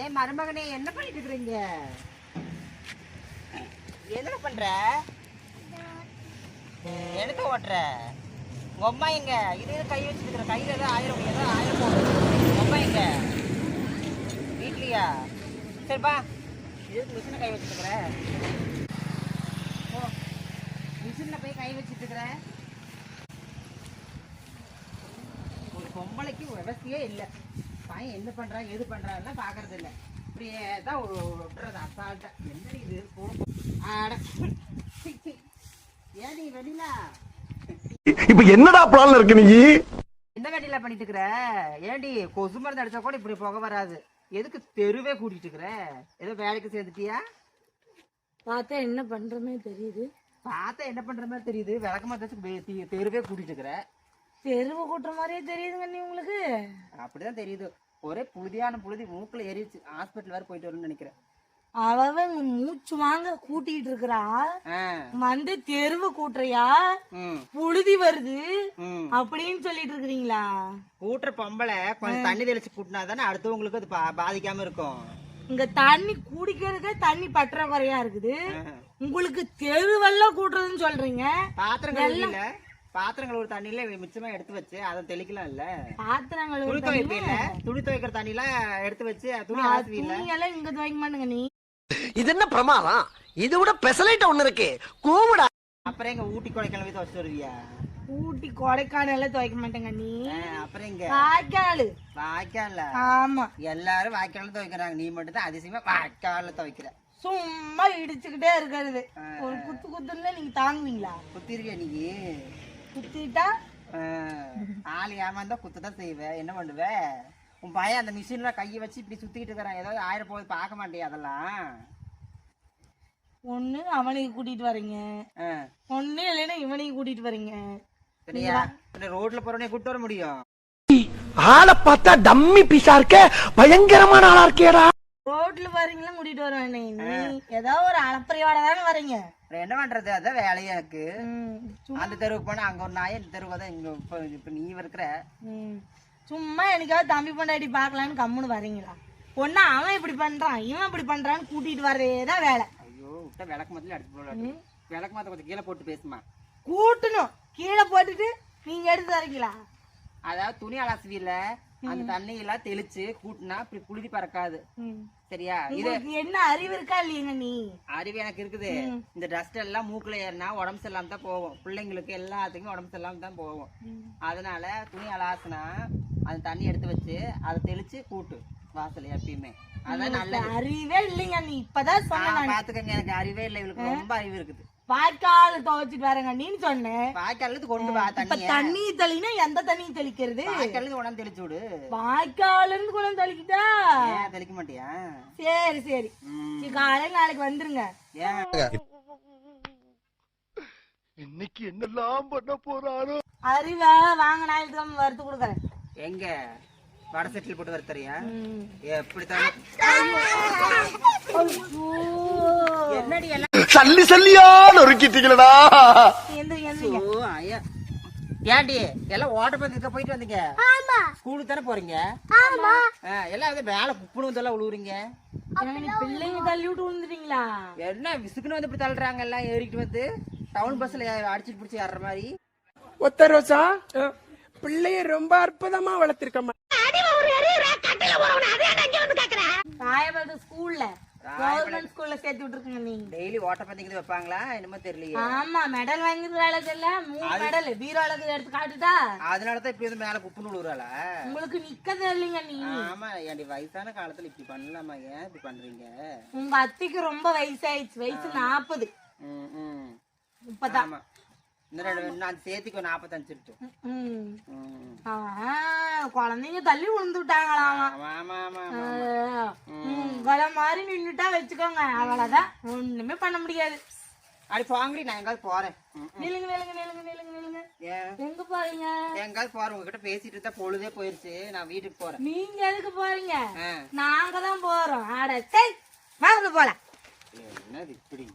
ஏய் மருமகனே என்ன பண்ணிட்டு இருக்கிறீங்க என்ன பண்ற? எடுத்து ஓட்டுற? உங்க அம்மா எங்க? இது கை வச்சுருக்கிற கையில ஏதோ ஆயிரம் ஏதோ ஆயிரம் போகுது உங்க அம்மா எங்க? வீட்லயா? சரிப்பா இது மிஷினை கை வச்சிருக்கிற? ஓ மிஷினில் போய் கை வச்சுட்டு இருக்கிற ஒரு பொம்பளைக்கு விவசாயே இல்லை. பையன் என்ன பண்றான் எது பண்றான்லாம் பாக்குறது இல்ல இப்படியே தான் ஒரு விட்டுறது அசால்ட்டா என்ன இது? ஆட. நீ வெளியிலா? இப்ப என்னடா பிளான்ல இருக்கு நீ? என்ன வேலையில பண்ணிட்டு இருக்கிற? ஏண்டி கொசு மருந்து அடிச்சா கூட இப்படி புகை வராது. எதுக்கு தெருவே கூட்டிட்டு இருக்கிற? ஏதோ வேலைக்கு சேர்ந்துட்டியா? பார்த்தா என்ன பண்றமே தெரியுது. பார்த்தா என்ன பண்ற மாதிரி தெரியுது. விளக்க மாதிரி தெருவே கூட்டிட்டு இருக்கிற. தெருவு கூட்டுற மாதிரியே தெரியுதுங்க நீ உங்களுக்கு. அப்படிதான் தெரியுது. ஒரே புழுதியான புழுதி மூக்குல ஏறிச்சு ஹாஸ்பிட்டல் வேற போயிட்டு வரணும்னு நினைக்கிறேன். அவ இங்க மூச்சு வாங்க கூட்டிட்டு இருக்கிறா. வந்து தெருவு கூட்டுறியா? புழுதி வருது. அப்படின்னு சொல்லிட்டு இருக்கிறீங்களா? கூட்டுற பொம்பளை கொஞ்சம் தண்ணி தெளிச்சு கூட்டினா தானே அடுத்தவங்களுக்கு அது பாதிக்காம இருக்கும். இங்க தண்ணி குடிக்கிறதுக்கே தண்ணி பற்றாக்குறையா இருக்குது. உங்களுக்கு தெருவெல்லாம் கூட்டுறதுன்னு சொல்றீங்க. பாத்திரம் பாத்திரம் கழுவுற தண்ணியில மிச்சமா எடுத்து வச்சு அதை தெளிக்கலாம் இல்ல பாத்திரங்கள் துணி இல்ல? துணி துவைக்கிற தண்ணிலாம் எடுத்து வச்சு துணி ஆசுவி இல்ல துணியெல்லாம் இங்க துவைக்க மாட்டேங்க நீ? இது என்ன பிரமாதம்? இதை விட பெசலைட் ஒண்ணு இருக்கு. கூவுடா. அப்புறம் எங்க ஊட்டி கொடைக்கிழமை துவைச்சு வருவியா? ஊட்டி கொடைக்கானல்ல துவைக்க மாட்டேங்க நீ. அப்புறம் எங்க? வாய்க்காலு. வாய்க்கால ஆமா. எல்லாரும் வாய்க்கால துவைக்கிறாங்க. நீ மட்டும் தான் அதிசயமா வாய்க்கால துவைக்கிற. சும்மா இடிச்சுக்கிட்டே இருக்கிறது. ஒரு குத்து குத்துன்னு நீங்க தாங்குவீங்களா? குத்திருவியா நீ? குத்திட்டா ஆள் ஏமாந்தா குத்து தான் செய்வ. என்ன பண்ணுவ? உன் பையன் அந்த மிஷின்ல கையை வச்சு இப்படி சுத்திக்கிட்டு இருக்கிறான். ஏதாவது ஆயிரம் போகுது பார்க்க மாட்டியா அதெல்லாம்? ஒண்ணு அவனுக்கு கூட்டிட்டு வரீங்க. ஒண்ணு இல்லைன்னா இவனையும் கூட்டிட்டு வரீங்க. ரோட்ல போறவனே கூட்டு வர முடியும். ஆளை பார்த்தா டம்மி பீஸா இருக்க. பயங்கரமான ஆளா இருக்கேடா ரோட்ல வரீங்களா? கூட்டிட்டு வருவேன் நீ ஏதோ ஒரு அலப்பறையோட தானே வரீங்க. என்ன பண்றது? அதான் வேலையா சும்மா- அந்த தெருவுக்கு போனா அங்க ஒரு நாய் இந்த தான் இங்க இப்ப இப்ப நீ இருக்கிற. சும்மா எனக்காவது தம்பி பொண்டாட்டி பார்க்கலான்னு கம்முன்னு வரீங்களா? ஒண்ணு அவன் இப்படி பண்றான் இவன் இப்படி பண்றான்னு கூட்டிட்டு வர்றதேதான் வேலை. ஐயோ விட்டா விளக்கு மத்தில அடிச்சு போட விளக்கு மத்த கொஞ்சம் கீழே போட்டு பேசுமா கூட்டணும். கீழே போட்டுட்டு நீங்க எடுத்து தரீங்களா அதாவது துணி அலாசுவியில அந்த தண்ணி எல்லாம் தெளிச்சு கூட்டினா இப்படி புழுதி பறக்காது. சரியா? இது என்ன அறிவு இருக்கா இல்லையங்க நீ? அறிவு எனக்கு இருக்குது. இந்த டஸ்ட் எல்லாம் மூக்குல ஏறினா உடம்பு சரியில்லாம தான் போகும். பிள்ளைங்களுக்கு எல்லாத்துக்குமே உடம்பு சரியில்லாம தான் போகும். அதனால துணி அலாசுனா அந்த தண்ணி எடுத்து வச்சு அதை தெளிச்சு கூட்டு வாசல் எப்பயுமே. அதான் நல்லது. அறிவே இல்லைங்க நீ. இப்பதான் சொன்ன பாத்துக்கங்க எனக்கு அறிவே இல்லை. இவளுக்கு ரொம்ப அறிவு இருக்குது. வாய்க்கால் துவைச்சிட்டு வரேங்க. நீன்னு சொன்னேன் வாய்க்கால கொண்டு வா இப்ப தண்ணிய. தண்ணி தெளினா எந்த தண்ணி தெளிக்கிறது? வாய்க்கால உடம்பு தெளிச்சு விடு. வாய்க்கால இருந்து கூட தெளிக்கிட்டா? தெளிக்க மாட்டியா? சரி சரி. காலையில நாளைக்கு வந்துருங்க. இன்னைக்கு என்னெல்லாம் பண்ண போறாரோ? அறிவை வாங்க நாளைக்கு தான் வறுத்து கொடுக்குறேன். எங்க? வடை செட்டில் போட்டு வறுத்தறியா? ம். எப்படி தரும் என்னடி எல்லாம் சல்லி சல்லியா நொறுக்கிட்டீங்களடா. ஏன்டி எல்லாம் ஓட்டப்பந்தயத்துக்கு போயிட்டு வந்தீங்க? ஸ்கூலுக்கு தானே போறீங்க? ஆ, எல்லாம் வந்து வேலை குப்புனு வந்து எல்லாம் உழுவுறீங்க? பிள்ளைங்க தள்ளி விட்டு விழுந்துட்டீங்களா? என்ன விசுக்குன்னு வந்து இப்படி தள்ளுறாங்க எல்லாம் ஏறிக்கிட்டு வந்து? டவுன் பஸ்ல அடிச்சிட்டு பிடிச்சி ஏறுற மாதிரி. ஒத்த ரோசா பிள்ளைய ரொம்ப அற்புதமா வளர்த்திருக்கம்மா ஸ்கூல்ல. கவர்மெண்ட் ஸ்கூல்ல சேர்த்து விட்டுருக்கீங்க நீ. டெய்லி ஓட்டப்பந்தயத்துக்கு வைப்பாங்களா? என்னமோ தெரியலையே. ஆமா மெடல் வாங்கிருக்க தெரியல மூணு மெடல் பீரோளுக்கு எடுத்து காட்டுதா? அதனாலதான் இப்படி வந்து மேல குப்புன்னு விழுவுறாளா. உங்களுக்கு நிக்க தெரியலங்க நீ. ஆமா ஏன்டி வயசான காலத்துல இப்படி பண்ணலாமா? ஏன் இப்படி பண்றீங்க? உங்க அத்தைக்கு ரொம்ப வயசாயிடுச்சு. வயசு நாற்பது. இப்பதான். நான் சேர்த்துக்கோ நாற்பத்தஞ்சு இருக்கு. குழந்தைங்க தள்ளி விழுந்து விட்டாங்களாமா. உங்களை மாதிரி நின்னுட்டா வச்சுக்கோங்க. அவ்வளவுதான். ஒண்ணுமே பண்ண முடியாது. அடி போங்கடி நான் எங்காவது போறேன். நில்லுங்க நில்லுங்க நில்லுங்க நில்லுங்க ஏன்? எங்க போறீங்க? எங்காவது போறேன். உங்ககிட்ட பேசிட்டு இருந்தா பொழுதே போயிருச்சு. நான் வீட்டுக்கு போறேன். நீங்க எதுக்கு போறீங்க. நாங்க தான் போறோம். ஆட சரி வாங்க போலாம். என்னது இப்படி?